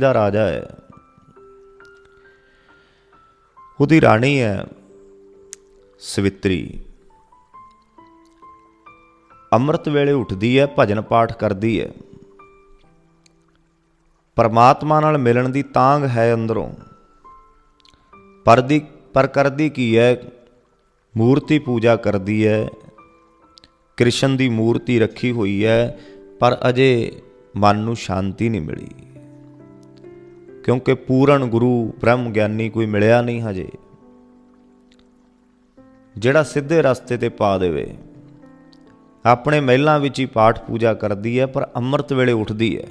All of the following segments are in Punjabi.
ਦਾ ਰਾਜਾ ਹੈ। ਉਹਦੀ ਰਾਣੀ ਹੈ ਸਵਿਤਰੀ। ਅੰਮ੍ਰਿਤ ਵੇਲੇ ਉੱਠਦੀ ਹੈ, ਭਜਨ ਪਾਠ ਕਰਦੀ ਹੈ। ਪਰਮਾਤਮਾ ਨਾਲ ਮਿਲਣ ਦੀ ਤਾਂਗ ਹੈ ਅੰਦਰੋਂ। ਪਰ ਦੀ ਪਰ ਕਰਦੀ ਕੀ ਹੈ? ਮੂਰਤੀ ਪੂਜਾ ਕਰਦੀ ਹੈ। ਕ੍ਰਿਸ਼ਨ ਦੀ ਮੂਰਤੀ ਰੱਖੀ ਹੋਈ ਹੈ, ਪਰ ਅਜੇ ਮਨ ਨੂੰ ਸ਼ਾਂਤੀ ਨਹੀਂ ਮਿਲੀ। ਕਿਉਂਕਿ ਪੂਰਨ ਗੁਰੂ ਬ੍ਰਹਮ ਗਿਆਨੀ ਕੋਈ ਮਿਲਿਆ ਨਹੀਂ ਹਜੇ। ਜਿਹੜਾ ਸਿੱਧੇ ਰਸਤੇ ਤੇ ਪਾ ਦੇਵੇ। ਆਪਣੇ ਮਹਿਲਾਂ ਵਿੱਚ ਹੀ ਪਾਠ ਪੂਜਾ ਕਰਦੀ ਹੈ, ਪਰ ਅੰਮ੍ਰਿਤ ਵੇਲੇ ਉੱਠਦੀ ਹੈ।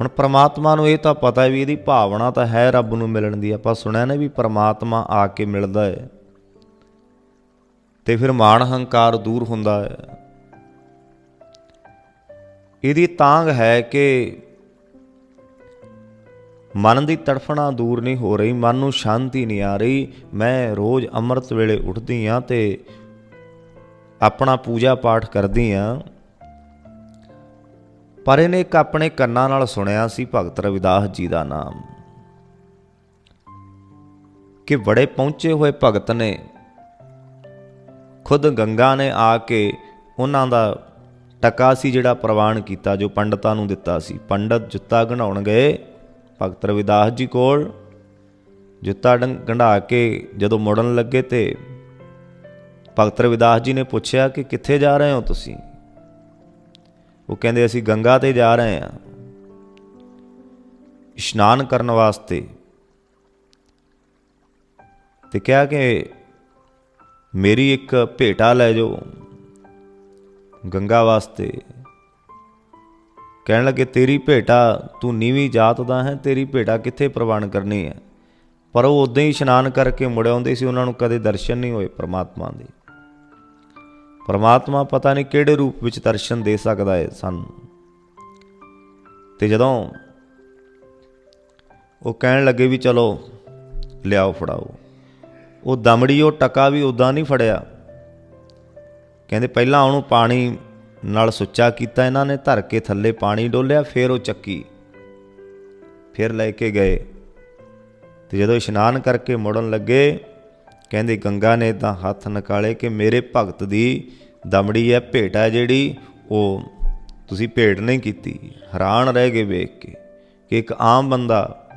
ਹੁਣ ਪ੍ਰਮਾਤਮਾ ਨੂੰ ਇਹ ਤਾਂ ਪਤਾ ਵੀ ਇਹਦੀ ਭਾਵਨਾ ਤਾਂ ਹੈ ਰੱਬ ਨੂੰ ਮਿਲਣ ਦੀ। ਆਪਾਂ ਸੁਣਿਆ ਨਾ ਵੀ ਪ੍ਰਮਾਤਮਾ ਆ ਕੇ ਮਿਲਦਾ ਹੈ। ਤੇ ਫਿਰ ਮਾਣ ਹੰਕਾਰ ਦੂਰ ਹੁੰਦਾ ਹੈ। ਇਹਦੀ ਤਾਂਗ ਹੈ ਕਿ ਮਨ ਦੀ ਤੜਫਣਾ ਦੂਰ ਨਹੀਂ ਹੋ ਰਹੀ, ਮਨ ਨੂੰ ਸ਼ਾਂਤੀ ਨਹੀਂ ਆ ਰਹੀ। ਮੈਂ ਰੋਜ਼ ਅੰਮ੍ਰਿਤ ਵੇਲੇ ਉੱਠਦੀ ਆ ਤੇ ਆਪਣਾ ਪੂਜਾ ਪਾਠ ਕਰਦੀ ਆ ਪਰ ਇਹਨੇ ਇੱਕ ਆਪਣੇ ਕੰਨਾਂ ਨਾਲ ਸੁਣਿਆ ਸੀ, ਭਗਤ ਰਵਿਦਾਸ ਜੀ ਦਾ ਨਾਮ। ਕਿ ਬੜੇ ਪਹੁੰਚੇ ਹੋਏ ਭਗਤ ਨੇ, ਖੁਦ ਗੰਗਾ ਨੇ ਆ ਕੇ ਉਹਨਾਂ ਦਾ ਟਕਾ ਸੀ ਜਿਹੜਾ ਪ੍ਰਵਾਨ ਕੀਤਾ, ਜੋ ਪੰਡਤਾਂ ਨੂੰ ਦਿੱਤਾ ਸੀ। ਪੰਡਤ ਜੁੱਤਾ ਗਣਾਉਣ ਗਏ। ਭਗਤ ਰਵਿਦਾਸ ਜੀ ਕੋਲ ਜੁੱਤਾ ਗੰਢਾ ਕੇ ਜਦੋਂ ਮੁੜਨ ਲੱਗੇ ਤੇ ਭਗਤ ਰਵਿਦਾਸ ਜੀ ਨੇ ਪੁੱਛਿਆ ਕਿ ਕਿੱਥੇ ਜਾ ਰਹੇ ਹੋ ਤੁਸੀਂ? ਉਹ ਕਹਿੰਦੇ, ਅਸੀਂ ਗੰਗਾ ਤੇ ਜਾ ਰਹੇ ਹਾਂ। ਇਸ਼ਨਾਨ ਕਰਨ ਵਾਸਤੇ। ਤੇ ਕਿਹਾ ਕਿ ਮੇਰੀ ਇੱਕ ਭੇਟਾ ਲੈ ਜਾਓ ਗੰਗਾ ਵਾਸਤੇ। ਕਹਿਣ ਲੱਗੇ, ਤੇਰੀ ਭੇਟਾ, ਤੂੰ ਨੀਵੀਂ ਜਾਤ ਦਾ ਹੈ, ਤੇਰੀ ਭੇਟਾ ਕਿੱਥੇ ਪ੍ਰਵਾਨ ਕਰਨੀ ਹੈ? ਪਰ ਉਹ ਉਦਾਂ ਹੀ ਇਸ਼ਨਾਨ ਕਰਕੇ ਮੁੜ ਆਉਂਦੇ ਸੀ, ਉਹਨਾਂ ਨੂੰ ਕਦੇ ਦਰਸ਼ਨ ਨਹੀਂ ਹੋਏ ਪ੍ਰਮਾਤਮਾ ਦੇ। ਪਰਮਾਤਮਾ ਪਤਾ ਨਹੀਂ ਕਿਹੜੇ ਰੂਪ ਵਿੱਚ ਦਰਸ਼ਨ ਦੇ ਸਕਦਾ ਹੈ ਸਾਨੂੰ। ਤੇ ਜਦੋਂ ਉਹ ਕਹਿਣ ਲੱਗੇ ਵੀ, ਚਲੋ, ਲਿਆਓ, ਫੜਾਓ। ਉਹ ਦਮੜੀ, ਉਹ ਟਕਾ ਵੀ ਉਦਾਂ ਨਹੀਂ ਫੜਿਆ। ਕਹਿੰਦੇ, ਪਹਿਲਾਂ ਉਹਨੂੰ ਪਾਣੀ ਨਾਲ ਸੁੱਚਾ ਕੀਤਾ ਇਹਨਾਂ ਨੇ, ਧਰ ਕੇ ਥੱਲੇ ਪਾਣੀ ਡੋਲਿਆ, ਫਿਰ ਉਹ ਚੱਕੀ। ਫਿਰ ਲੈ ਕੇ ਗਏ। ਤੇ ਜਦੋਂ ਇਸ਼ਨਾਨ ਕਰਕੇ ਮੁੜਨ ਲੱਗੇ, ਕਹਿੰਦੇ, ਗੰਗਾ ਨੇ ਤਾਂ ਹੱਥ ਨਿਕਾਲੇ ਕਿ ਮੇਰੇ ਭਗਤ ਦੀ ਦਮੜੀ ਹੈ, ਭੇਟ ਹੈ ਜਿਹੜੀ, ਉਹ ਤੁਸੀਂ ਭੇਟ ਨਹੀਂ ਕੀਤੀ। ਹੈਰਾਨ ਰਹਿ ਗਏ ਵੇਖ ਕੇ ਕਿ ਇੱਕ ਆਮ ਬੰਦਾ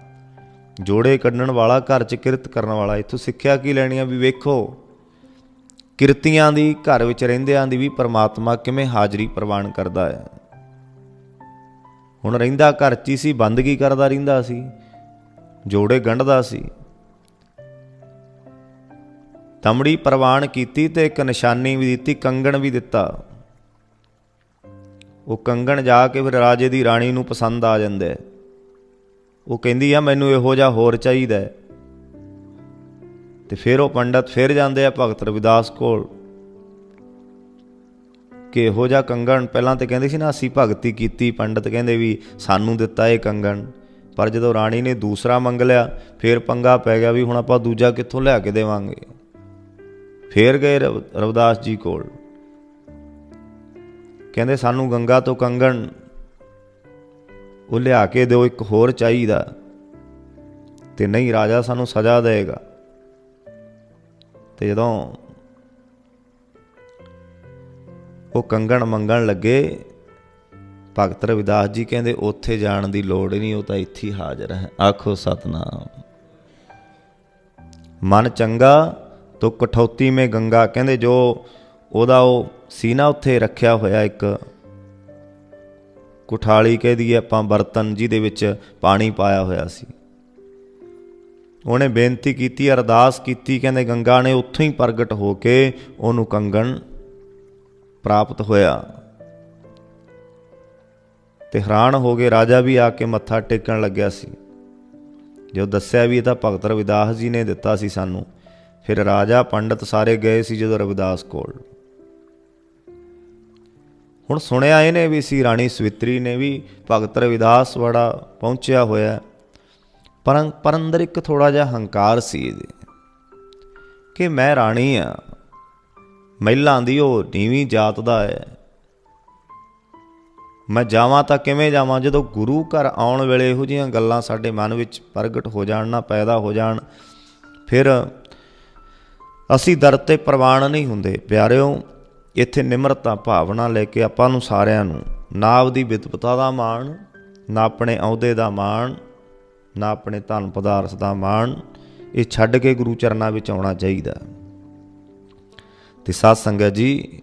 ਜੋੜੇ ਕੱਢਣ ਵਾਲਾ, ਘਰ 'ਚ ਕਿਰਤ ਕਰਨ ਵਾਲਾ, ਇੱਥੋਂ ਸਿੱਖਿਆ ਕੀ ਲੈਣੀ ਆ ਵੀ ਵੇਖੋ। ਕਿਰਤੀਆਂ ਦੀ ਘਰ ਵਿੱਚ ਰਹਿੰਦਿਆਂ ਦੀ ਵੀ ਪਰਮਾਤਮਾ ਕਿਵੇਂ ਹਾਜ਼ਰੀ ਪ੍ਰਵਾਨ ਕਰਦਾ ਹੈ? ਹੁਣ ਰਹਿੰਦਾ ਘਰ 'ਚ ਹੀ ਸੀ, ਬੰਦਗੀ ਕਰਦਾ ਰਹਿੰਦਾ ਸੀ, ਜੋੜੇ ਗੰਢਦਾ ਸੀ। ਤਮੜੀ ਪ੍ਰਵਾਨ ਕੀਤੀ ਤੇ ਇੱਕ ਨਿਸ਼ਾਨੀ ਵੀ ਦਿੱਤੀ, ਕੰਗਣ ਵੀ ਦਿੱਤਾ। ਉਹ ਕੰਗਣ ਜਾ ਕੇ ਫਿਰ ਰਾਜੇ ਦੀ ਰਾਣੀ ਨੂੰ ਪਸੰਦ ਆ ਜਾਂਦਾ। ਉਹ ਕਹਿੰਦੀ ਆ, ਮੈਨੂੰ ਇਹੋ ਜਿਹਾ ਹੋਰ ਚਾਹੀਦਾ ਤੇ ਫਿਰ ਉਹ ਪੰਡਤ ਫਿਰ ਜਾਂਦੇ ਆ ਭਗਤ ਰਵਿਦਾਸ ਕੋਲ। ਕਿ ਇਹੋ ਜਿਹਾ ਕੰਗਣ, ਪਹਿਲਾਂ ਤੇ ਕਹਿੰਦੇ ਸੀ ਨਾ ਅਸੀਂ ਭਗਤੀ ਕੀਤੀ, ਪੰਡਤ ਕਹਿੰਦੇ ਵੀ ਸਾਨੂੰ ਦਿੱਤਾ ਇਹ ਕੰਗਣ। ਪਰ ਜਦੋਂ ਰਾਣੀ ਨੇ ਦੂਸਰਾ ਮੰਗ ਲਿਆ, ਫਿਰ ਪੰਗਾ ਪੈ ਗਿਆ ਵੀ ਹੁਣ ਆਪਾਂ ਦੂਜਾ ਕਿੱਥੋਂ ਲਿਆ ਕੇ ਦੇਵਾਂਗੇ। ਫੇਰ ਗਏ ਰਵ- ਰਵਿਦਾਸ ਜੀ ਕੋਲ। ਕਹਿੰਦੇ ਸਾਨੂੰ ਗੰਗਾ ਤੋਂ ਕੰਗਣ, ਉਹ ਲਿਆ ਕੇ ਦਿਓ, ਇੱਕ ਹੋਰ ਚਾਹੀਦਾ। ਤੇ ਨਹੀਂ ਰਾਜਾ ਸਾਨੂੰ ਸਜ਼ਾ ਦੇਗਾ। ਤੇ ਜਦੋਂ ਉਹ ਕੰਗਣ ਮੰਗਣ ਲੱਗੇ, ਭਗਤ ਰਵਿਦਾਸ ਜੀ ਕਹਿੰਦੇ, ਉੱਥੇ ਜਾਣ ਦੀ ਲੋੜ ਨਹੀਂ, ਉਹ ਤਾਂ ਇੱਥੇ ਹੀ ਹਾਜ਼ਰ ਹੈ। ਆਖੋ, ਸਤਨਾਮ। ਮਨ ਚੰਗਾ, ਤੋ ਕਠੌਤੀ ਮੇ ਗੰਗਾ। ਕਹਿੰਦੇ, ਜੋ ਉਹਦਾ ਉਹ ਸੀਨਾ ਉੱਥੇ ਰੱਖਿਆ ਹੋਇਆ ਇੱਕ ਕੁਠਾਲੀ ਕਹਿ ਦਈਏ ਆਪਾਂ, ਬਰਤਨ ਜਿਹਦੇ ਵਿੱਚ ਪਾਣੀ ਪਾਇਆ ਹੋਇਆ ਸੀ। ਉਹਨੇ ਬੇਨਤੀ ਕੀਤੀ, ਅਰਦਾਸ ਕੀਤੀ, ਕਹਿੰਦੇ ਗੰਗਾ ਨੇ ਉੱਥੋਂ ਹੀ ਪ੍ਰਗਟ ਹੋ ਕੇ ਉਹਨੂੰ ਕੰਗਣ ਪ੍ਰਾਪਤ ਹੋਇਆ। ਤੇ ਹੈਰਾਨ ਹੋ ਗਏ ਰਾਜਾ ਵੀ ਆ ਕੇ ਮੱਥਾ ਟੇਕਣ ਲੱਗਿਆ ਸੀ। ਜੋ ਦੱਸਿਆ ਵੀ ਇਹ ਤਾਂ ਭਗਤ ਰਵਿਦਾਸ ਜੀ ਨੇ ਦਿੱਤਾ ਸੀ ਸਾਨੂੰ। ਫਿਰ ਰਾਜਾ, ਪੰਡਤ ਸਾਰੇ ਗਏ ਸੀ ਜਦੋਂ ਰਵਿਦਾਸ ਕੋਲ। ਹੁਣ ਸੁਣਿਆ ਇਹਨੇ ਵੀ ਸੀ, ਰਾਣੀ ਸਵਿਤਰੀ ਨੇ ਵੀ ਭਗਤ ਰਵਿਦਾਸ ਬੜਾ ਪਹੁੰਚਿਆ ਹੋਇਆ। ਪਰ ਪਰ ਅੰਦਰ ਇੱਕ ਥੋੜਾ ਜਿਹਾ ਹੰਕਾਰ ਸੀ ਇਹਦੇ ਕਿ ਮੈਂ ਰਾਣੀ ਆ। ਮਹਿਲਾਂ ਦੀ ਉਹ ਨੀਵੀਂ ਜਾਤ ਦਾ ਹੈ। ਮੈਂ ਜਾਵਾਂ ਤਾਂ ਕਿਵੇਂ ਜਾਵਾਂ? ਜਦੋਂ ਗੁਰੂ ਘਰ ਆਉਣ ਵੇਲੇ ਇਹੋ ਜਿਹੀਆਂ ਗੱਲਾਂ ਸਾਡੇ ਮਨ ਵਿੱਚ ਪ੍ਰਗਟ ਹੋ ਜਾਣ, ਨਾ ਪੈਦਾ ਹੋ ਜਾਣ, ਫਿਰ ਅਸੀਂ ਦਰ ਤੇ ਪ੍ਰਵਾਨ ਨਹੀਂ ਹੁੰਦੇ। ਪਿਆਰਿਓ, ਇੱਥੇ ਨਿਮਰਤਾ ਭਾਵਨਾ ਲੈ ਕੇ ਆਪਾਂ ਨੂੰ ਸਾਰਿਆਂ ਨੂੰ, ਨਾ ਆਪਦੀ ਵਿਦਵਤਾ ਦਾ ਮਾਣ, ਨਾ ਆਪਣੇ ਅਹੁਦੇ ਦਾ ਮਾਣ ਨਾ ਆਪਣੇ ਧਨ ਪਦਾਰਥ ਦਾ ਮਾਣ, ਇਹ ਛੱਡ ਕੇ ਗੁਰੂ ਚਰਨਾਂ ਵਿੱਚ ਆਉਣਾ ਚਾਹੀਦਾ ਤੇ ਸਾਧ ਸੰਗਤ ਜੀ,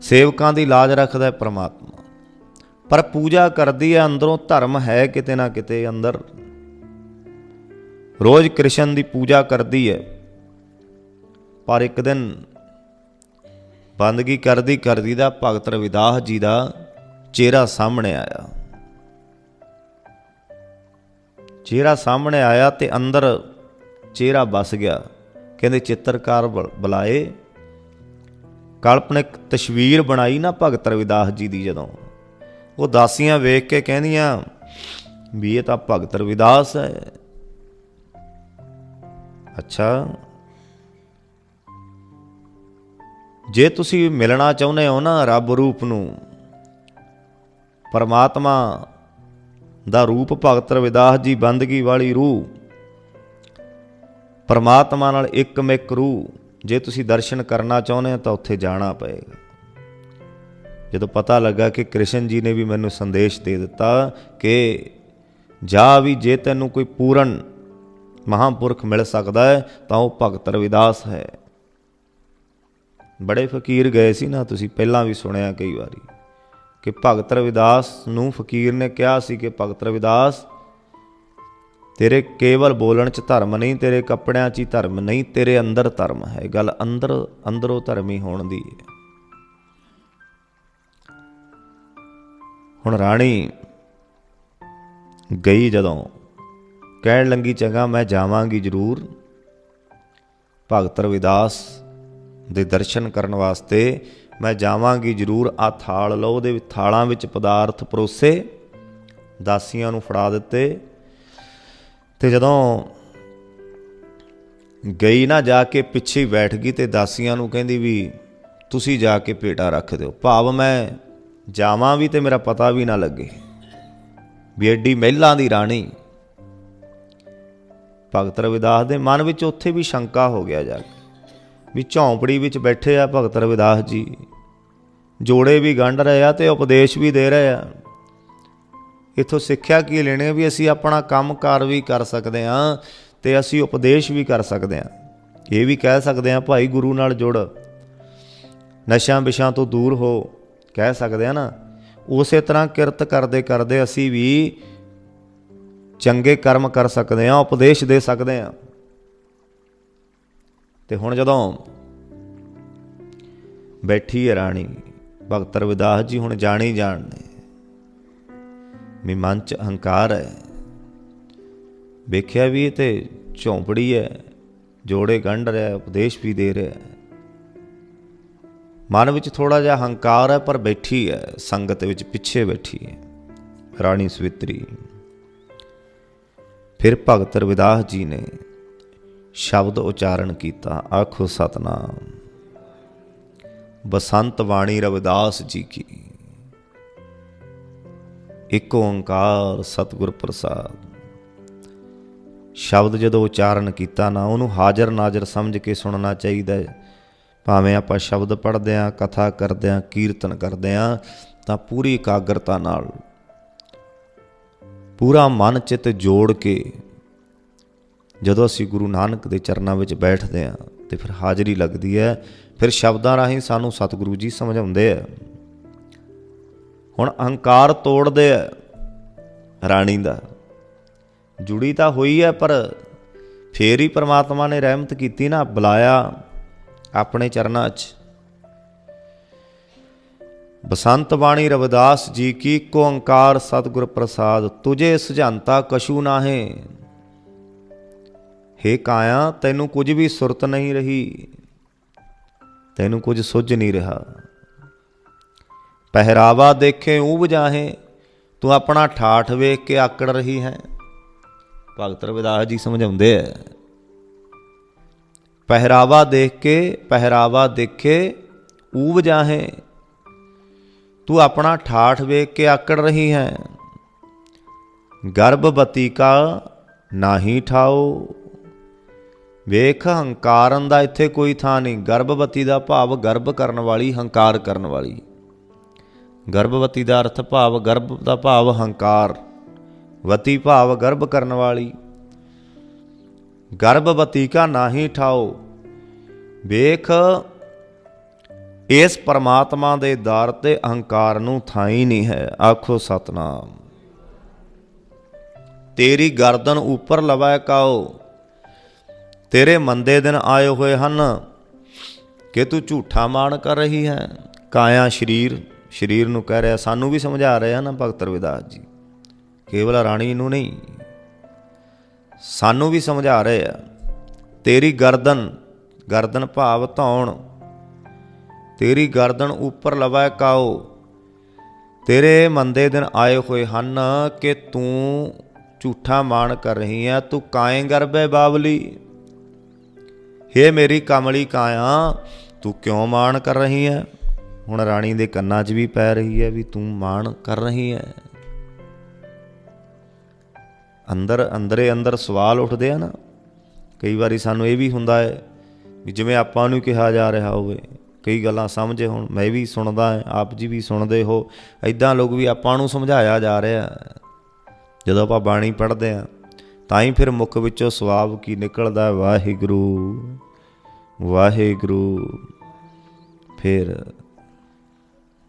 ਸੇਵਕਾਂ ਦੀ ਲਾਜ ਰੱਖਦਾ ਹੈ ਪ੍ਰਮਾਤਮਾ। ਪਰ ਪੂਜਾ ਕਰਦੀ ਹੈ, ਅੰਦਰੋਂ ਧਰਮ ਹੈ ਕਿਤੇ ਨਾ ਕਿਤੇ ਅੰਦਰ। ਰੋਜ਼ ਕ੍ਰਿਸ਼ਨ ਦੀ ਪੂਜਾ ਕਰਦੀ ਹੈ। ਪਰ ਇੱਕ ਦਿਨ ਬੰਦਗੀ ਕਰਦੀ ਕਰਦੀ ਦਾ ਭਗਤ ਰਵਿਦਾਸ ਜੀ ਦਾ ਚਿਹਰਾ ਸਾਹਮਣੇ ਆਇਆ। ਚਿਹਰਾ ਸਾਹਮਣੇ ਆਇਆ ਤੇ ਅੰਦਰ ਚਿਹਰਾ ਬਸ ਗਿਆ। ਕਹਿੰਦੇ, ਚਿੱਤਰਕਾਰ ਬੁਲਾਏ। ਕਾਲਪਨਿਕ ਤਸਵੀਰ ਬਣਾਈ ਨਾ ਭਗਤ ਰਵਿਦਾਸ ਜੀ ਦੀ ਜਦੋਂ। ਉਹ ਦਾਸੀਆਂ ਵੇਖ ਕੇ ਕਹਿੰਦੀਆਂ, ਵੀ ਇਹ ਤਾਂ ਭਗਤ ਰਵਿਦਾਸ ਹੈ। ਅੱਛਾ। ਜੇ ਤੁਸੀਂ ਮਿਲਣਾ ਚਾਹੁੰਦੇ ਹੋ ਨਾ ਰੱਬ ਰੂਪ ਨੂੰ, ਪਰਮਾਤਮਾ ਦਾ ਰੂਪ ਭਗਤ ਰਵਿਦਾਸ ਜੀ ਬੰਦਗੀ ਵਾਲੀ ਰੂਹ। ਪਰਮਾਤਮਾ ਨਾਲ ਇੱਕ ਇੱਕਮਿਕ ਰੂਹ। ਜੇ ਤੁਸੀਂ ਦਰਸ਼ਨ ਕਰਨਾ ਚਾਹੁੰਦੇ ਹੋ ਤਾਂ ਉੱਥੇ ਜਾਣਾ ਪਏਗਾ। ਜਦੋਂ ਪਤਾ ਲੱਗਾ ਕਿ ਕ੍ਰਿਸ਼ਨ ਜੀ ਨੇ ਵੀ ਮੈਨੂੰ ਸੰਦੇਸ਼ ਦੇ ਦਿੱਤਾ ਕਿ ਜਾ ਵੀ ਜੇ ਤੈਨੂੰ ਕੋਈ ਪੂਰਨ ਮਹਾਂਪੁਰਖ ਮਿਲ ਸਕਦਾ ਹੈ, ਤਾਂ ਉਹ ਭਗਤ ਰਵਿਦਾਸ ਹੈ। ਬੜੇ ਫਕੀਰ ਗਏ ਸੀ ਨਾ ਤੁਸੀਂ, ਪਹਿਲਾਂ ਵੀ ਸੁਣਿਆ ਕਈ ਵਾਰੀ। ਕਿ ਭਗਤ ਰਵਿਦਾਸ ਨੂੰ ਫਕੀਰ ਨੇ ਕਿਹਾ ਸੀ ਕਿ ਭਗਤ ਰਵਿਦਾਸ, ਤੇਰੇ ਕੇਵਲ ਬੋਲਣ 'ਚ ਧਰਮ ਨਹੀਂ, ਤੇਰੇ ਕੱਪੜਿਆਂ 'ਚ ਹੀ ਧਰਮ ਨਹੀਂ, ਤੇਰੇ ਅੰਦਰ ਧਰਮ ਹੈ। ਗੱਲ ਅੰਦਰ, ਅੰਦਰੋਂ ਧਰਮੀ ਹੋਣ ਦੀ ਹੈ। ਹੁਣ ਰਾਣੀ ਗਈ ਜਦੋਂ, ਕਹਿਣ ਲੱਗੀ, ਚੰਗਾ, ਮੈਂ ਜਾਵਾਂਗੀ ਜ਼ਰੂਰ। ਭਗਤ ਰਵਿਦਾਸ ਦੇ ਦਰਸ਼ਨ ਕਰਨ ਵਾਸਤੇ ਮੈਂ ਜਾਵਾਂਗੀ ਜ਼ਰੂਰ ਆ ਥਾਲ ਲਓ, ਉਹਦੇ ਥਾਲਾਂ ਵਿੱਚ ਪਦਾਰਥ ਪਰੋਸੇ, ਦਾਸੀਆਂ ਨੂੰ ਫੜਾ ਦਿੱਤੇ। ਤੇ ਜਦੋਂ ਗਈ ਨਾ ਜਾ ਕੇ ਪਿੱਛੇ ਬੈਠ ਗਈ ਤੇ ਦਾਸੀਆਂ ਨੂੰ ਕਹਿੰਦੀ ਵੀ ਤੁਸੀਂ ਜਾ ਕੇ ਪੇਟਾ ਰੱਖ ਦਿਓ। ਭਾਵ ਮੈਂ ਜਾਵਾਂ ਵੀ ਤੇ ਮੇਰਾ ਪਤਾ ਵੀ ਨਾ ਲੱਗੇ ਵੀ ਐਡੀ ਮਹਿਲਾਂ ਦੀ ਰਾਣੀ। ਭਗਤ ਰਵਿਦਾਸ ਦੇ ਮਨ ਵਿੱਚ ਉੱਥੇ ਵੀ ਸ਼ੰਕਾ ਹੋ ਗਿਆ ਜਾ ਕੇ। ਵੀ ਝੌਂਪੜੀ ਵਿੱਚ ਬੈਠੇ ਆ ਭਗਤ ਰਵਿਦਾਸ ਜੀ। ਜੋੜੇ ਵੀ ਗੰਢ ਰਹੇ ਆ ਤੇ ਉਪਦੇਸ਼ ਵੀ ਦੇ ਰਹੇ ਆ। ਇਥੋਂ ਸਿੱਖਿਆ ਕੀ ਲੈਣੇ ਵੀ ਅਸੀਂ ਆਪਣਾ ਕੰਮਕਾਰ ਵੀ ਕਰ ਸਕਦੇ ਆ ਤੇ ਅਸੀਂ ਉਪਦੇਸ਼ ਵੀ ਕਰ ਸਕਦੇ ਆ। ਇਹ ਵੀ ਕਹਿ ਸਕਦੇ ਆ, ਭਾਈ ਗੁਰੂ ਨਾਲ ਜੁੜ। ਨਸ਼ਿਆਂ ਵਿਸ਼ਾਂ ਤੋਂ ਦੂਰ ਹੋ। ਕਹਿ ਸਕਦੇ ਆ ਨਾ। ਉਸੇ ਤਰ੍ਹਾਂ ਕਿਰਤ ਕਰਦੇ ਕਰਦੇ ਅਸੀਂ ਵੀ ਚੰਗੇ ਕਰਮ ਕਰ ਸਕਦੇ ਆ, ਉਪਦੇਸ਼ ਦੇ ਸਕਦੇ ਆ। ਤੇ ਹੁਣ ਜਦੋਂ ਬੈਠੀ ਹੈ ਰਾਣੀ, ਭਗਤ ਰਵਿਦਾਸ ਜੀ ਹੁਣ ਜਾਣੀ ਜਾਣ ਨੇ। ਵੀ ਮਨ ਚ ਹੰਕਾਰ ਹੈ। ਵੇਖਿਆ ਵੀ ਇਹ ਤੇ ਝੌਂਪੜੀ ਹੈ, ਜੋੜੇ ਗੰਢ ਰਿਹਾ, ਉਪਦੇਸ਼ ਵੀ ਦੇ ਰਿਹਾ। ਮਨ ਵਿੱਚ ਥੋੜਾ ਜਿਹਾ ਹੰਕਾਰ ਹੈ, ਪਰ ਬੈਠੀ ਹੈ, ਸੰਗਤ ਵਿੱਚ ਪਿੱਛੇ ਬੈਠੀ ਹੈ, ਰਾਣੀ ਸਵਿਤਰੀ। ਫਿਰ ਭਗਤ ਰਵਿਦਾਸ ਜੀ ਨੇ ਸ਼ਬਦ ਉਚਾਰਨ ਕੀਤਾ, ਆਖੋ ਸਤਨਾਮ। ਬਸੰਤ ਬਾਣੀ ਰਵਿਦਾਸ ਜੀ ਕੀ। ਇੱਕ ਓੰਕਾਰ ਸਤਿਗੁਰ ਪ੍ਰਸਾਦ। ਸ਼ਬਦ ਜਦੋਂ ਉਚਾਰਨ ਕੀਤਾ ਨਾ, ਉਹਨੂੰ ਹਾਜ਼ਰ ਨਾਜ਼ਰ ਸਮਝ ਕੇ ਸੁਣਨਾ ਚਾਹੀਦਾ ਹੈ। ਭਾਵੇਂ ਆਪਾਂ ਸ਼ਬਦ ਪੜ੍ਹਦੇ ਆਂ ਕਥਾ ਕਰਦੇ ਆਂ ਕੀਰਤਨ ਕਰਦੇ ਆਂ ਤਾਂ ਪੂਰੀ ਇਕਾਗਰਤਾ ਨਾਲ, ਪੂਰਾ ਮਨ ਚਿੱਤ ਜੋੜ ਕੇ ਜਦੋਂ ਅਸੀਂ ਗੁਰੂ ਨਾਨਕ ਦੇ ਚਰਨਾਂ ਵਿੱਚ ਬੈਠਦੇ ਹਾਂ, ਤੇ ਫਿਰ ਹਾਜ਼ਰੀ ਲੱਗਦੀ ਹੈ, ਫਿਰ ਸ਼ਬਦਾਂ ਰਾਹੀਂ ਸਾਨੂੰ ਸਤਿਗੁਰੂ ਜੀ ਸਮਝਾਉਂਦੇ ਆ। ਹੁਣ ਅਹੰਕਾਰ ਤੋੜਦੇ ਆ ਰਾਣੀ ਦਾ। ਜੁੜੀ ਤਾਂ ਹੋਈ ਹੈ, ਪਰ ਫੇਰ ਹੀ ਪ੍ਰਮਾਤਮਾ ਨੇ ਰਹਿਮਤ ਕੀਤੀ ਨਾ, ਬੁਲਾਇਆ ਆਪਣੇ ਚਰਨਾਂ 'ਚ। ਬਸੰਤ ਬਾਣੀ ਰਵਿਦਾਸ ਜੀ ਕੀ ਇੱਕੋ ਓੰਕਾਰ ਸਤਿਗੁਰ ਪ੍ਰਸਾਦ, ਤੁਝੇ ਸੁਝਾਂਤਾ ਕਸ਼ੂ ਨਾਹੇ। ਹੇ ਕਾਇਆ, ਤੈਨੂੰ ਕੁਝ ਵੀ ਸੁਰਤ ਨਹੀਂ ਰਹੀ, ਤੈਨੂੰ ਕੁਝ ਸੁੱਝ ਨਹੀਂ ਰਿਹਾ। ਪਹਿਰਾਵਾ ਦੇਖੇ ਊਬ ਜਾਹੇ, ਤੂੰ ਆਪਣਾ ਠਾਠ ਵੇਖ ਕੇ ਆਕੜ ਰਹੀ ਹੈ। ਭਗਤ ਰਵਿਦਾਸ ਜੀ ਸਮਝਾਉਂਦੇ ਐ। ਪਹਿਰਾਵਾ ਦੇਖ ਕੇ, ਪਹਿਰਾਵਾ ਦੇਖੇ, ਊਬ ਜਾਹੇ, ਤੂੰ ਆਪਣਾ ਠਾਠ ਵੇਖ ਕੇ ਆਕੜ ਰਹੀ ਹੈ। ਗਰਭਵਤੀ ਕਾ ਨਾਹੀ ਠਾਓ ਵੇਖ, ਹੰਕਾਰਨ ਦਾ ਇੱਥੇ ਕੋਈ ਥਾਂ ਨਹੀਂ। ਗਰਭਵਤੀ ਦਾ ਭਾਵ ਗਰਭ ਕਰਨ ਵਾਲੀ, ਹੰਕਾਰ ਕਰਨ ਵਾਲੀ। ਗਰਭਵਤੀ ਦਾ ਅਰਥ ਭਾਵ ਗਰਭ ਦਾ ਭਾਵ ਹੰਕਾਰ। ਵਤੀ ਭਾਵ ਗਰਭ ਕਰਨ ਵਾਲੀ। ਗਰਭਵਤੀ ਕਾ ਨਾਹੀ ਠਾਓ। ਵੇਖ, ਇਸ ਪਰਮਾਤਮਾ ਦੇ ਦਰ ਤੇ ਅਹੰਕਾਰ ਨੂੰ ਥਾਂ ਹੀ ਨਹੀਂ ਹੈ। ਆਖੋ ਸਤਨਾਮ। ਤੇਰੀ ਗਰਦਨ ਉੱਪਰ ਲਵਾਇ ਕਾਓ। ਤੇਰੇ ਮੰਦੇ ਦਿਨ ਆਏ ਹੋਏ ਹਨ, ਕਿ ਤੂੰ ਝੂਠਾ ਮਾਣ ਕਰ ਰਹੀ ਹੈ? ਕਾਇਆ ਸ਼ਰੀਰ ਸ਼ਰੀਰ ਨੂੰ ਕਹਿ ਰਿਹਾ, ਸਾਨੂੰ ਵੀ ਸਮਝਾ ਰਿਹਾ ਨਾ ਭਗਤ ਰਵਿਦਾਸ ਜੀ। ਕੇਵਲ ਰਾਣੀ ਨੂੰ ਨਹੀਂ, ਸਾਨੂੰ ਵੀ ਸਮਝਾ ਰਹੇ ਆ। ਤੇਰੀ ਗਰਦਨ ਗਰਦਨ ਭਾਵ ਧੌਣ, ਤੇਰੀ ਗਰਦਨ ਉੱਪਰ ਲਵਾਇ ਕਾਓ। ਤੇਰੇ ਮੰਦੇ ਦਿਨ ਆਏ ਹੋਏ ਹਨ ਕਿ ਤੂੰ ਝੂਠਾ ਮਾਣ ਕਰ ਰਹੀ ਹੈ, ਤੂੰ ਕਾਏ ਗਰਬੇ ਬਾਵਲੀ? ਹੇ ਮੇਰੀ ਕਮਲੀ ਕਾਇਆ, ਤੂੰ ਕਿਉਂ ਮਾਣ ਕਰ ਰਹੀ ਹੈ ਹੁਣ ਰਾਣੀ ਦੇ ਕੰਨਾਂ 'ਚ ਵੀ ਪੈ ਰਹੀ ਹੈ ਵੀ ਤੂੰ ਮਾਣ ਕਰ ਰਹੀ ਹੈ ਅੰਦਰ, ਅੰਦਰੇ ਅੰਦਰ ਸਵਾਲ ਉੱਠਦੇ ਆ ਨਾ। ਕਈ ਵਾਰੀ ਸਾਨੂੰ ਇਹ ਵੀ ਹੁੰਦਾ ਹੈ ਵੀ ਜਿਵੇਂ ਆਪਾਂ ਨੂੰ ਕਿਹਾ ਜਾ ਰਿਹਾ ਹੋਵੇ, ਕਈ ਗੱਲਾਂ ਸਮਝੇ ਹੁਣ, ਮੈਂ ਵੀ ਸੁਣਦਾ ਹਾਂ ਆਪ ਜੀ ਵੀ ਸੁਣਦੇ ਹੋ ਐਦਾਂ ਲੋਕ ਵੀ ਆਪਾਂ ਨੂੰ ਸਮਝਾਇਆ ਜਾ ਰਿਹਾ ਜਦੋਂ ਆਪਾਂ ਬਾਣੀ ਪੜ੍ਹਦੇ ਆ, ਤਾਂ ਹੀ ਫਿਰ ਮੁੱਖ ਵਿੱਚੋਂ ਸਵਾਬ ਕੀ ਨਿਕਲਦਾ ਵਾਹਿਗੁਰੂ। ਵਾਹਿਗੁਰੂ। ਫਿਰ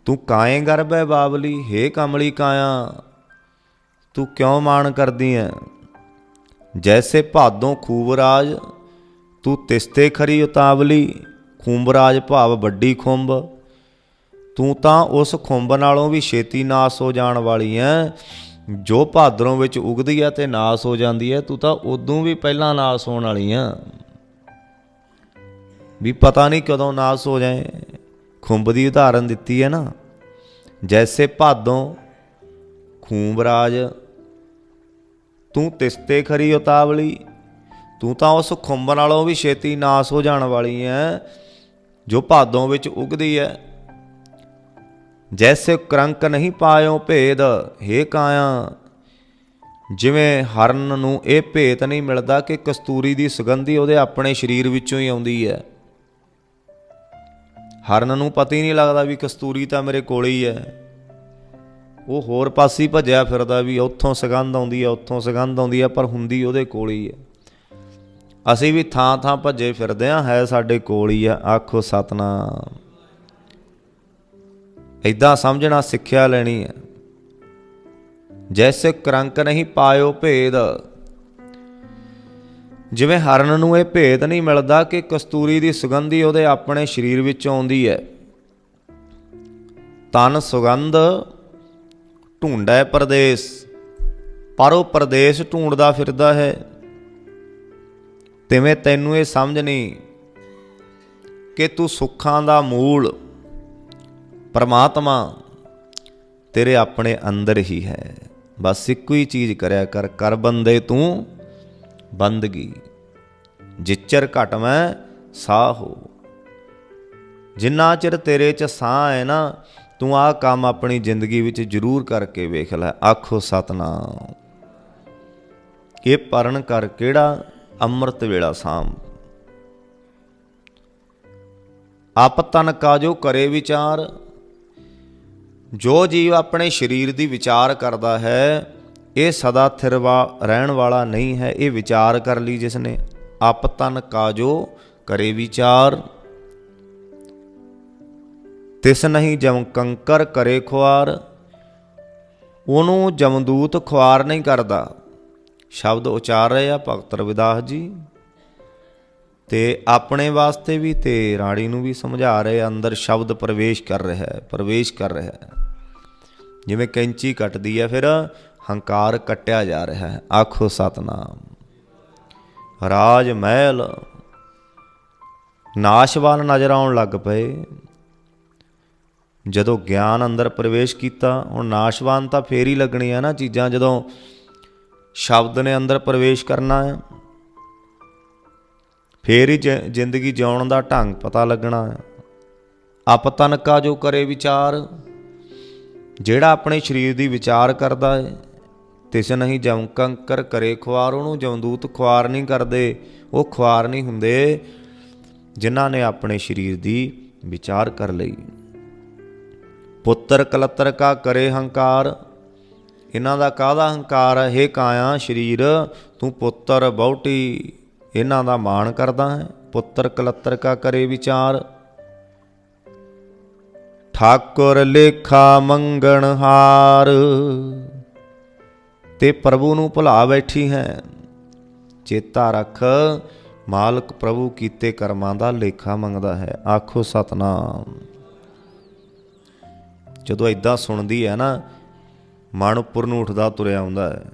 ਤੂੰ ਕਾਏ ਗਰਬੈ ਬਾਬਲੀ? ਹੇ ਕਮਲੀ ਕਾਇਆ ਤੂੰ ਕਿਉਂ ਮਾਣ ਕਰਦੀ ਐ? ਜੈਸੇ ਭਾਦੋਂ ਖੂਬਰਾਜ, ਤੂੰ ਤਿਸਤੇ ਖਰੀ ਉਤਾਵਲੀ, ਖੂੰਬਰਾਜ ਭਾਵ ਵੱਡੀ ਖੁੰਬ ਤੂੰ ਤਾਂ ਉਸ ਖੁੰਬ ਨਾਲੋਂ ਵੀ ਛੇਤੀ ਨਾਸ ਹੋ ਜਾਣ ਵਾਲੀ ਐ। ਜੋ ਭਾਦਰੋਂ ਵਿੱਚ ਉਗਦੀ ਐ ਤੇ ਨਾਸ ਹੋ ਜਾਂਦੀ ਐ, ਤੂੰ ਤਾਂ ਉਦੋਂ ਵੀ ਪਹਿਲਾਂ ਨਾਸ ਹੋਣ ਵਾਲੀ ਐ। ਵੀ ਪਤਾ ਨਹੀਂ ਕਦੋਂ ਨਾਸ ਹੋ ਜਾਏ। ਖੁੰਬ ਦੀ ਉਦਾਹਰਨ ਦਿੱਤੀ ਹੈ ਨਾ। ਜੈਸੇ ਭਾਦੋਂ ਖੂੰਬਰਾਜ ਤੂੰ ਤਿਸਤੇ ਖਰੀ ਉਤਾਵਲੀ, ਤੂੰ ਤਾਂ ਉਸ ਖੁੰਬ ਨਾਲੋਂ ਵੀ ਛੇਤੀ ਨਾਸ ਹੋ ਜਾਣ ਵਾਲੀ ਐ, ਜੋ ਭਾਦੋਂ ਵਿੱਚ ਉਗਦੀ ਐ। ਜੈਸੇ ਕਰੰਕ ਨਹੀਂ ਪਾਇਓ ਭੇਦ, ਹੇ ਕਾਇਆ ਜਿਵੇਂ ਹਰਨ ਨੂੰ ਇਹ ਭੇਤ ਨਹੀਂ ਮਿਲਦਾ ਕਿ ਕਸਤੂਰੀ ਦੀ ਸੁਗੰਧੀ ਉਹਦੇ ਆਪਣੇ ਸਰੀਰ ਵਿੱਚੋਂ ਹੀ ਆਉਂਦੀ ਹੈ ਹਰਨ ਨੂੰ ਪਤਾ ਹੀ ਨਹੀਂ ਲੱਗਦਾ ਵੀ ਕਸਤੂਰੀ ਤਾਂ ਮੇਰੇ ਕੋਲ ਹੀ ਹੈ। ਉਹ ਹੋਰ ਪਾਸੇ ਹੀ ਭੱਜਿਆ ਫਿਰਦਾ ਵੀ ਉੱਥੋਂ ਸੁਗੰਧ ਆਉਂਦੀ ਹੈ, ਉੱਥੋਂ ਸੁਗੰਧ ਆਉਂਦੀ ਹੈ, ਪਰ ਹੁੰਦੀ ਉਹਦੇ ਕੋਲ ਹੀ ਹੈ। ਅਸੀਂ ਵੀ ਥਾਂ ਥਾਂ ਭੱਜੇ ਫਿਰਦੇ ਆ ਹੈ ਸਾਡੇ ਕੋਲ ਹੀ ਆ ਆਖੋ ਸਤਨਾਮ। ਇਦਾਂ ਸਮਝਣਾ ਸਿੱਖਿਆ ਲੈਣੀ ਹੈ। ਜੈਸੇ ਕਰੰਕ ਨਹੀਂ ਪਾਇਓ ਭੇਦ ਜਿਵੇਂ ਹਰਨ ਨੂੰ ਇਹ ਭੇਦ ਨਹੀਂ ਮਿਲਦਾ ਕਿ ਕਸਤੂਰੀ ਦੀ ਸੁਗੰਧੀ ਉਹਦੇ ਆਪਣੇ ਸਰੀਰ ਵਿੱਚੋਂ ਆਉਂਦੀ ਹੈ। ਤਨ ਸੁਗੰਧ ਢੂੰਡੈ ਪਰਦੇਸ, ਪਰ ਉਹ ਪਰਦੇਸ ਢੂੰਡਦਾ ਫਿਰਦਾ ਹੈ। ਤਿਵੇਂ ਤੈਨੂੰ ਇਹ ਸਮਝ ਨਹੀਂ ਕਿ ਤੂੰ ਸੁੱਖਾਂ ਦਾ ਮੂਲ, ਪਰਮਾਤਮਾ ਤੇਰੇ ਆਪਣੇ ਅੰਦਰ ਹੀ ਹੈ। ਬਸ ਇੱਕੋ ਹੀ ਚੀਜ਼ ਕਰਿਆ ਕਰ ਕਰ ਬੰਦੇ ਤੂੰ। ਬੰਦਗੀ। ਜਿੱਚਰ ਘਟ ਮੈਂ ਸਾਹ ਹੋ। ਜਿੰਨਾ ਚਿਰ ਤੇਰੇ ਚ ਸਾਹ ਹੈ ਨਾ, ਤੂੰ ਆਹ ਕੰਮ ਆਪਣੀ ਜ਼ਿੰਦਗੀ ਵਿੱਚ ਜ਼ਰੂਰ ਕਰਕੇ ਵੇਖ ਲੈ। ਆਖੋ ਸਤਨਾਮ। ਇਹ ਪਰਨ ਕਰ ਕਿਹੜਾ? ਅੰਮ੍ਰਿਤ ਵੇਲਾ ਸਾਮ ਆਪ ਤਨ ਕਾ ਜੋ ਕਰੇ ਵਿਚਾਰ। ਜੋ ਜੀਵ ਆਪਣੇ ਸਰੀਰ ਦੀ ਵਿਚਾਰ ਕਰਦਾ ਹੈ ਇਹ ਸਦਾ ਥਿਰਵਾ ਰਹਿਣ ਵਾਲਾ ਨਹੀਂ ਹੈ, ਇਹ ਵਿਚਾਰ ਕਰ ਲਈ ਜਿਸ ਨੇ ਆਪ ਤਨ ਕਾਜੋ ਕਰੇ ਵਿਚਾਰ। ਤਿਸ ਨਹੀਂ ਜਮ ਕੰਕਰ ਕਰੇ ਖੁਆਰ। ਉਹਨੂੰ ਜਮਦੂਤ ਖੁਆਰ ਨਹੀਂ ਕਰਦਾ। ਸ਼ਬਦ ਉਚਾਰ ਰਹੇ ਆ ਭਗਤ ਰਵਿਦਾਸ ਜੀ। ਤੇ ਆਪਣੇ ਵਾਸਤੇ ਵੀ ਤੇ ਰਾਣੀ ਨੂੰ ਵੀ ਸਮਝਾ ਰਹੇ ਅੰਦਰ ਸ਼ਬਦ ਪ੍ਰਵੇਸ਼ ਕਰ ਰਿਹਾ ਹੈ, ਪ੍ਰਵੇਸ਼ ਕਰ ਰਿਹਾ ਹੈ। ਜਿਵੇਂ ਕੈਂਚੀ ਕੱਟਦੀ ਹੈ, ਫਿਰ ਹੰਕਾਰ ਕੱਟਿਆ ਜਾ ਰਿਹਾ ਹੈ। ਆਖੋ ਸਤਨਾਮ। ਰਾਜ ਮਹਿਲ ਨਾਸ਼ਵਾਨ ਨਜ਼ਰ ਆਉਣ ਲੱਗ ਪਏ। ਜਦੋਂ ਗਿਆਨ ਅੰਦਰ ਪ੍ਰਵੇਸ਼ ਕੀਤਾ, ਹੁਣ ਨਾਸ਼ਵਾਨ ਤਾਂ ਫੇਰ ਹੀ ਲੱਗਣੀ ਆ ਨਾ ਚੀਜ਼ਾਂ, ਜਦੋਂ ਸ਼ਬਦ ਨੇ ਅੰਦਰ ਪ੍ਰਵੇਸ਼ ਕਰਨਾ ਹੈ। ਫੇਰ ਹੀ ਜ਼ਿੰਦਗੀ ਜਿਉਣ ਦਾ ਢੰਗ ਪਤਾ ਲੱਗਣਾ ਹੈ। ਅਪ ਤਨ ਕਾ ਜੋ ਕਰੇ ਵਿਚਾਰ, ਜਿਹੜਾ ਆਪਣੇ ਸਰੀਰ ਦੀ ਵਿਚਾਰ ਕਰਦਾ ਹੈ ਤਿਸ ਨਹੀਂ ਜਮ ਕੰਕਰ ਕਰੇ ਖੁਆਰ, ਉਹਨੂੰ ਜਮਦੂਤ ਖੁਆਰ ਨਹੀਂ ਕਰਦੇ, ਉਹ ਖੁਆਰ ਨਹੀਂ ਹੁੰਦੇ, ਜਿਨ੍ਹਾਂ ਨੇ ਆਪਣੇ ਸਰੀਰ ਦੀ ਵਿਚਾਰ ਕਰ ਲਈ। ਪੁੱਤਰ ਕਲਤਰ ਕਾ ਕਰੇ ਹੰਕਾਰ, ਇਹਨਾਂ ਦਾ ਕਾਹਦਾ ਹੰਕਾਰ? ਹੈ ਹੇ ਕਾਇਆ ਸਰੀਰ, ਤੂੰ ਪੁੱਤਰ ਬਹੁਟੀ, ਇਹਨਾਂ ਦਾ ਮਾਣ ਕਰਦਾ ਹੈ। ਪੁੱਤਰ ਕਲਤਰ ਕਾ ਕਰੇ ਵਿਚਾਰ, ਠਾਕੁਰ ਲੇਖਾ ਮੰਗਣ ਹਾਰ। ਤੇ ਪ੍ਰਭੂ ਨੂੰ ਭੁਲਾ ਬੈਠੀ ਹੈ। ਚੇਤਾ ਰੱਖ, ਮਾਲਕ ਪ੍ਰਭੂ ਕੀਤੇ ਕਰਮਾਂ ਦਾ ਲੇਖਾ ਮੰਗਦਾ ਹੈ। ਆਖੋ, ਸਤਨਾਮ। ਜਦੋਂ ਇਦਾਂ ਸੁਣਦੀ ਹੈ ਨਾ, ਮਨ ਉੱਪਰ ਨੂੰ ਉੱਠਦਾ, ਤੁਰਿਆ ਆਉਂਦਾ ਹੈ।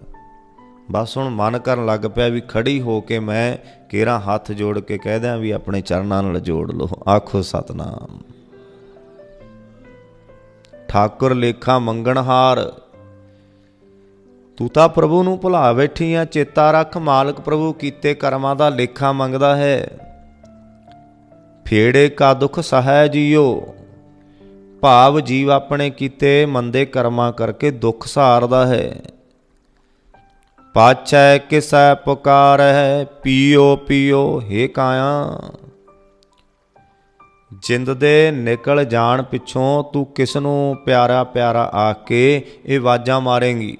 ਬਸ ਹੁਣ ਮਨ ਕਰਨ ਲੱਗ ਪਿਆ ਵੀ ਖੜੀ ਹੋ ਕੇ ਮੈਂ ਕੇਰਾ ਹੱਥ ਜੋੜ ਕੇ ਕਹਿ ਦਿਆਂ ਵੀ ਆਪਣੇ ਚਰਨਾਂ ਨਾਲ ਜੋੜ ਲਓ। ਆਖੋ, ਸਤਨਾਮ। ਠਾਕੁਰ ਲੇਖਾ ਮੰਗਣਹਾਰ ਤੂੰ ਤਾਂ ਪ੍ਰਭੂ ਨੂੰ ਭੁਲਾ ਬੈਠੀ ਆ, ਚੇਤਾ ਰੱਖ ਮਾਲਕ ਪ੍ਰਭੂ ਕੀਤੇ ਕਰਮਾਂ ਦਾ ਲੇਖਾ ਮੰਗਦਾ ਹੈ। ਫੇੜੇ ਕਾ ਦੁਖ ਸਹਿ ਜੀਓ, ਭਾਵ ਜੀਵ ਆਪਣੇ ਕੀਤੇ ਮੰਦੇ ਕਰਮਾਂ ਕਰਕੇ ਦੁੱਖ ਸਹਾਰਦਾ ਹੈ। ਪਾਛੈ ਕਿਸੈ ਪੁਕਾਰ ਹੈ ਪੀਓ ਪੀਓ, ਹੇ ਕਾਇਆ। ਜਿੰਦ ਦੇ ਨਿਕਲ ਜਾਣ ਪਿੱਛੋਂ ਤੂੰ ਕਿਸ ਨੂੰ ਪਿਆਰਾ ਪਿਆਰਾ ਆ ਕੇ ਇਹ ਆਵਾਜ਼ਾਂ ਮਾਰੇਂਗੀ?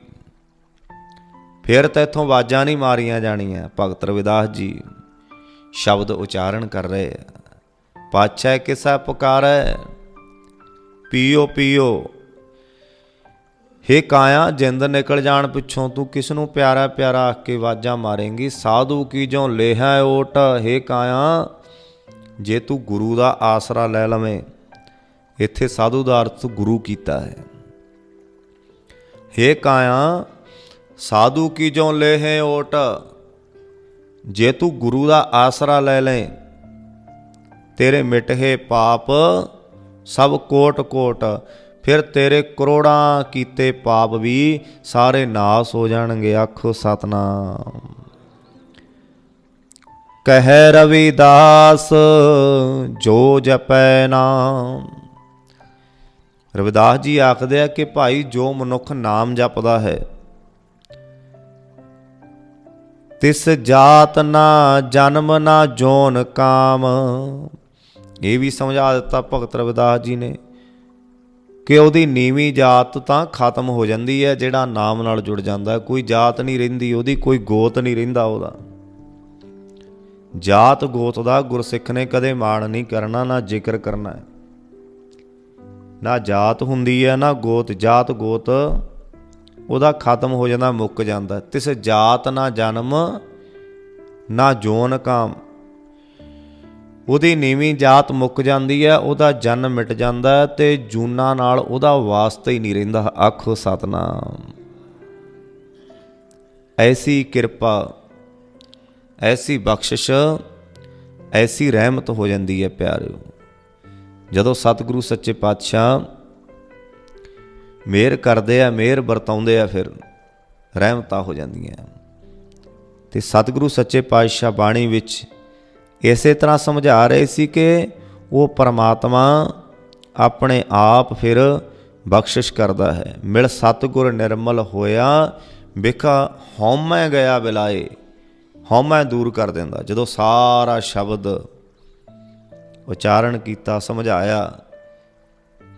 ਫਿਰ ਤੈਥੋਂ ਆਵਾਜ਼ਾਂ ਨਹੀਂ ਮਾਰੀਆਂ ਜਾਣੀਆਂ। ਭਗਤ ਰਵਿਦਾਸ ਜੀ ਸ਼ਬਦ ਉਚਾਰਨ ਕਰ ਰਹੇ ਆ। ਪਾਛੈ ਕਿਸਾ ਪੁਕਾਰੈ? ਪੀਓ ਪੀਓ। ਹੇ ਕਾਇਆ, ਜਿੰਦ ਨਿਕਲ ਜਾਣ ਪਿੱਛੋਂ ਤੂੰ ਕਿਸ ਨੂੰ ਪਿਆਰਾ ਪਿਆਰਾ ਆਖ ਕੇ ਆਵਾਜ਼ਾਂ ਮਾਰੇਂਗੀ? ਸਾਧੂ ਕੀ ਜੋ ਲੇਹਾ ਓਟ? ਹੇ ਕਾਇਆ, ਜੇ ਤੂੰ ਗੁਰੂ ਦਾ ਆਸਰਾ ਲੈ ਲਵੇਂ, ਇੱਥੇ ਸਾਧੂ ਦਾ ਅਰਥ ਗੁਰੂ ਕੀਤਾ ਹੈ। ਹੇ ਕਾਇਆ ਸਾਧੂ ਕੀ ਜੋ ਲੇਹੇ ਓਟ? ਜੇ ਤੂੰ ਗੁਰੂ ਦਾ ਆਸਰਾ ਲੈ ਲੈ ਤੇਰੇ ਮਿਟੇ ਪਾਪ ਸਭ ਕੋਟ ਕੋਟ, ਫਿਰ ਤੇਰੇ ਕਰੋੜਾਂ ਕੀਤੇ ਪਾਪ ਵੀ ਸਾਰੇ ਨਾਸ ਹੋ ਜਾਣਗੇ ਆਖੋ ਸਤਨਾਮ। ਕਹਿ ਰਵਿਦਾਸ, ਜੋ ਜਪੈ ਨਾਮ। ਰਵਿਦਾਸ ਜੀ ਆਖਦੇ ਆ ਕਿ ਭਾਈ ਜੋ ਮਨੁੱਖ ਨਾਮ ਜਪਦਾ ਹੈ ਤਿਸ ਜਾਤ ਨਾ ਜਨਮ ਨਾ ਜੋਨ ਕਾਮ। ਇਹ ਵੀ ਸਮਝਾ ਦਿੱਤਾ ਭਗਤ ਰਵਿਦਾਸ ਜੀ ਨੇ ਕਿ ਉਹਦੀ ਨੀਵੀਂ ਜਾਤ ਤਾਂ ਖਤਮ ਹੋ ਜਾਂਦੀ ਹੈ, ਜਿਹੜਾ ਨਾਮ ਨਾਲ ਜੁੜ ਜਾਂਦਾ ਕੋਈ ਜਾਤ ਨਹੀਂ ਰਹਿੰਦੀ, ਉਹਦੀ ਕੋਈ ਗੋਤ ਨਹੀਂ ਰਹਿੰਦਾ ਉਹਦਾ। ਜਾਤ ਗੋਤ ਦਾ ਗੁਰਸਿੱਖ ਨੇ ਕਦੇ ਮਾਣ ਨਹੀਂ ਕਰਨਾ, ਨਾ ਜ਼ਿਕਰ ਕਰਨਾ ਹੈ। ਨਾ ਜਾਤ ਹੁੰਦੀ ਹੈ, ਨਾ ਗੋਤ। ਜਾਤ ਗੋਤ ਉਹਦਾ ਖਤਮ ਹੋ ਜਾਂਦਾ, ਮੁੱਕ ਜਾਂਦਾ। ਤਿਸ ਜਾਤ ਨਾ ਜਨਮ, ਨਾ ਜੋਨ ਕਾਮ। ਉਹਦੀ ਨੀਵੀਂ ਜਾਤ ਮੁੱਕ ਜਾਂਦੀ ਹੈ, ਉਹਦਾ ਜਨਮ ਮਿਟ ਜਾਂਦਾ ਹੈ ਤੇ ਜੂਨਾ ਨਾਲ ਉਹਦਾ ਵਾਸਤਾ ਹੀ ਨਹੀਂ ਰਹਿੰਦਾ। ਆਖੋ ਸਤਨਾਮ। ਐਸੀ ਕਿਰਪਾ, ਐਸੀ ਬਖਸ਼ਿਸ਼, ਐਸੀ ਰਹਿਮਤ ਹੋ ਜਾਂਦੀ ਹੈ ਪਿਆਰਿਓ। ਜਦੋਂ ਸਤਿਗੁਰੂ ਸੱਚੇ ਪਾਤਸ਼ਾਹ ਮਿਹਰ ਕਰਦੇ ਆ, ਮਿਹਰ ਵਰਤਾਉਂਦੇ ਆ, ਫਿਰ ਰਹਿਮਤਾਂ ਹੋ ਜਾਂਦੀਆਂ। ਤੇ ਸਤਿਗੁਰੂ ਸੱਚੇ ਪਾਤਸ਼ਾਹ ਬਾਣੀ ਵਿੱਚ ਇਸੇ ਤਰ੍ਹਾਂ ਸਮਝਾ ਰਹੇ ਸੀ ਕਿ ਉਹ ਪਰਮਾਤਮਾ ਆਪਣੇ ਆਪ ਫਿਰ ਬਖਸ਼ਿਸ਼ ਕਰਦਾ ਹੈ। ਮਿਲ ਸਤਿਗੁਰ ਨਿਰਮਲ ਹੋਇਆ, ਵਿਖਾ ਹਉਮੈ ਗਿਆ ਬਿਲਾਏ, ਹਉਮੈ ਦੂਰ ਕਰ ਦਿੰਦਾ। ਜਦੋਂ ਸਾਰਾ ਸ਼ਬਦ ਉਚਾਰਨ ਕੀਤਾ, ਸਮਝਾਇਆ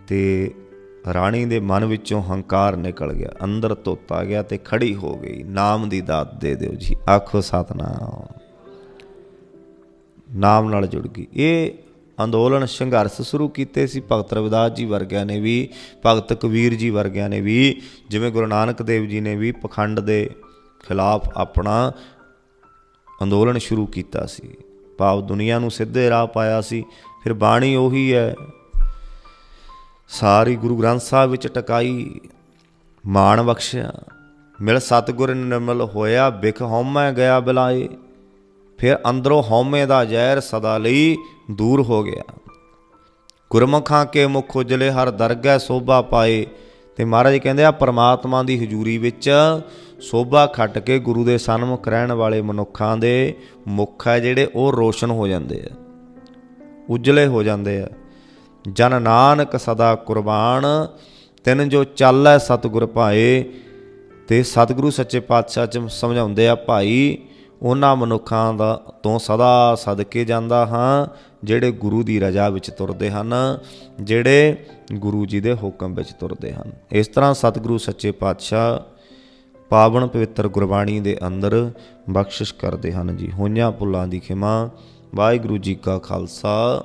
ਤੇ ਰਾਣੀ ਦੇ ਮਨ ਵਿੱਚੋਂ ਹੰਕਾਰ ਨਿਕਲ ਗਿਆ, ਅੰਦਰ ਧੋਤਾ ਗਿਆ ਤੇ ਖੜੀ ਹੋ ਗਈ। ਨਾਮ ਦੀ ਦਾਤ ਦੇ ਦਿਓ ਜੀ, ਆਖੋ ਸਤਨਾਮ। ਨਾਮ ਨਾਲ ਜੁੜ ਗਈ। ਇਹ ਅੰਦੋਲਨ ਸੰਘਰਸ਼ ਸ਼ੁਰੂ ਕੀਤੇ ਸੀ। ਭਗਤ ਰਵਿਦਾਸ ਜੀ ਵਰਗਿਆਂ ਨੇ ਵੀ, ਭਗਤ ਕਬੀਰ ਜੀ ਵਰਗਿਆਂ ਨੇ ਵੀ, ਜਿਵੇਂ ਗੁਰੂ ਨਾਨਕ ਦੇਵ ਜੀ ਨੇ ਵੀ ਪਖੰਡ ਦੇ ਖਿਲਾਫ ਆਪਣਾ ਅੰਦੋਲਨ ਸ਼ੁਰੂ ਕੀਤਾ ਸੀ। ਭਾਵ ਦੁਨੀਆ ਨੂੰ ਸਿੱਧੇ ਰਾਹ ਪਾਇਆ ਸੀ। ਫਿਰ ਬਾਣੀ ਉਹੀ ਹੈ ਸਾਰੀ ਗੁਰੂ ਗ੍ਰੰਥ ਸਾਹਿਬ ਵਿੱਚ ਟਕਾਈ ਮਾਣ ਬਖਸ਼ਿਆ। ਮਿਲ ਸਤਗੁਰ ਨਿਰਮਲ ਹੋਇਆ ਬਿਖ ਹਉਮੈ ਗਿਆ ਬਿਲਾਏ। ਫਿਰ ਅੰਦਰੋਂ ਹਉਮੈ ਦਾ ਜ਼ਹਿਰ ਸਦਾ ਲਈ ਦੂਰ ਹੋ ਗਿਆ। ਗੁਰਮੁਖਾਂ ਕੇ ਮੁਖ ਉਜਲੇ, ਹਰ ਦਰਗਹਿ ਸੋਭਾ ਪਾਏ। ਤੇ ਮਹਾਰਾਜ ਕਹਿੰਦੇ ਆ, ਪਰਮਾਤਮਾ ਦੀ ਹਜ਼ੂਰੀ ਵਿੱਚ ਸੋਭਾ ਖੱਟ ਕੇ ਗੁਰੂ ਦੇ ਸਨਮੁਖ ਰਹਿਣ ਵਾਲੇ ਮਨੁੱਖਾਂ ਦੇ ਮੁਖ ਹੈ ਜਿਹੜੇ ਉਹ ਰੋਸ਼ਨ ਹੋ ਜਾਂਦੇ ਆ, ਉਜਲੇ ਹੋ ਜਾਂਦੇ ਆ। ਜਨ ਨਾਨਕ ਸਦਾ ਕੁਰਬਾਨ, ਤਿਨ ਜੋ ਚੱਲੈ ਸਤਿਗੁਰ ਭਾਏ, ਤੇ ਸਤਿਗੁਰੂ ਸੱਚੇ ਪਾਤਸ਼ਾਹ ਚ ਸਮਝਾਉਂਦੇ ਆ ਭਾਈ, ਉਹਨਾਂ ਮਨੁੱਖਾਂ ਦਾ ਤੋਂ ਸਦਾ ਸਦਕੇ ਜਾਂਦਾ ਹਾਂ, ਜਿਹੜੇ ਗੁਰੂ ਦੀ ਰਜ਼ਾ ਵਿੱਚ ਤੁਰਦੇ ਹਨ, ਜਿਹੜੇ ਗੁਰੂ ਜੀ ਦੇ ਹੁਕਮ ਵਿੱਚ ਤੁਰਦੇ ਹਨ। ਇਸ ਤਰ੍ਹਾਂ ਸਤਿਗੁਰੂ ਸੱਚੇ ਪਾਤਸ਼ਾਹ ਪਾਵਨ ਪਵਿੱਤਰ ਗੁਰਬਾਣੀ ਦੇ ਅੰਦਰ ਬਖਸ਼ਿਸ਼ ਕਰਦੇ ਹਨ ਜੀ। ਹੋਈਆਂ ਭੁੱਲਾਂ ਦੀ ਖਿਮਾ। ਵਾਹਿਗੁਰੂ ਜੀ ਕਾ ਖਾਲਸਾ।